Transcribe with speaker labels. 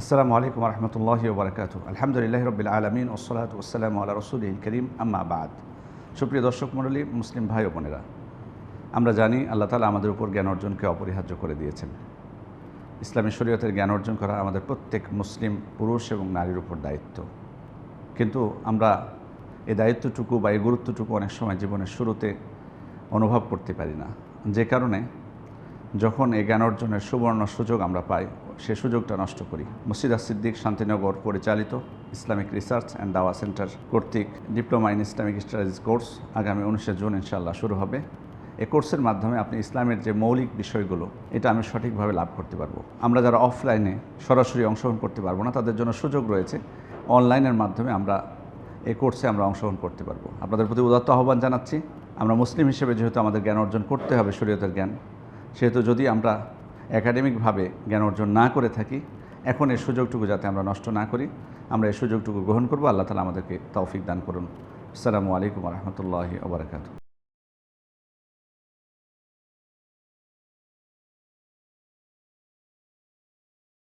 Speaker 1: আসসালামু আলাইকুম রহমতুল্লাহি ওবরাকাত আলহামদুলিল্লাহ রবিল আলমিন ওসলাত ওসালাম আল্লাহ রসুল করিম, আম্মা বাদ। সুপ্রিয় দর্শক মণ্ডলী, মুসলিম ভাই ও বোনেরা, আমরা জানি আল্লাহ তালা আমাদের উপর জ্ঞান অর্জনকে অপরিহার্য করে দিয়েছেন। ইসলামী শরীয়তের জ্ঞান অর্জন করা আমাদের প্রত্যেক মুসলিম পুরুষ এবং নারীর উপর দায়িত্ব। কিন্তু আমরা এই দায়িত্বটুকু বা এই গুরুত্বটুকু অনেক সময় জীবনের শুরুতে অনুভব করতে পারি না। যে কারণে যখন এই জ্ঞান অর্জনের সুবর্ণ সুযোগ আমরা পাই, সে সুযোগটা নষ্ট করি। মুর্শিদা সিদ্দিক শান্তিনগর পরিচালিত ইসলামিক রিসার্চ অ্যান্ড দাওয়া সেন্টার কর্তৃক diploma in Islamic studies course আগামী উনিশে জুন ইনশাল্লাহ শুরু হবে। এ কোর্সের মাধ্যমে আপনি ইসলামের যে মৌলিক বিষয়গুলো, এটা আমি সঠিকভাবে লাভ করতে পারব। আমরা যারা অফলাইনে সরাসরি অংশগ্রহণ করতে পারব না, তাদের জন্য সুযোগ রয়েছে। অনলাইনের মাধ্যমে আমরা এই কোর্সে আমরা অংশগ্রহণ করতে পারব। আপনাদের প্রতি উদাত্ত আহ্বান জানাচ্ছি। আমরা মুসলিম হিসেবে যেহেতু আমাদের জ্ঞান অর্জন করতে হবে, শরীয়তের জ্ঞান সেহেতু যদি আমরা একাডেমিকভাবে জ্ঞান অর্জন না করে থাকি, এখন এই সুযোগটুকু যাতে আমরা নষ্ট না করি, আমরা এই সুযোগটুকু গ্রহণ করব। আল্লাহ তালা আমাদেরকে তৌফিক দান করুন। আসসালামু আলাইকুম রহমতুল্লাহি ওবরাকাতু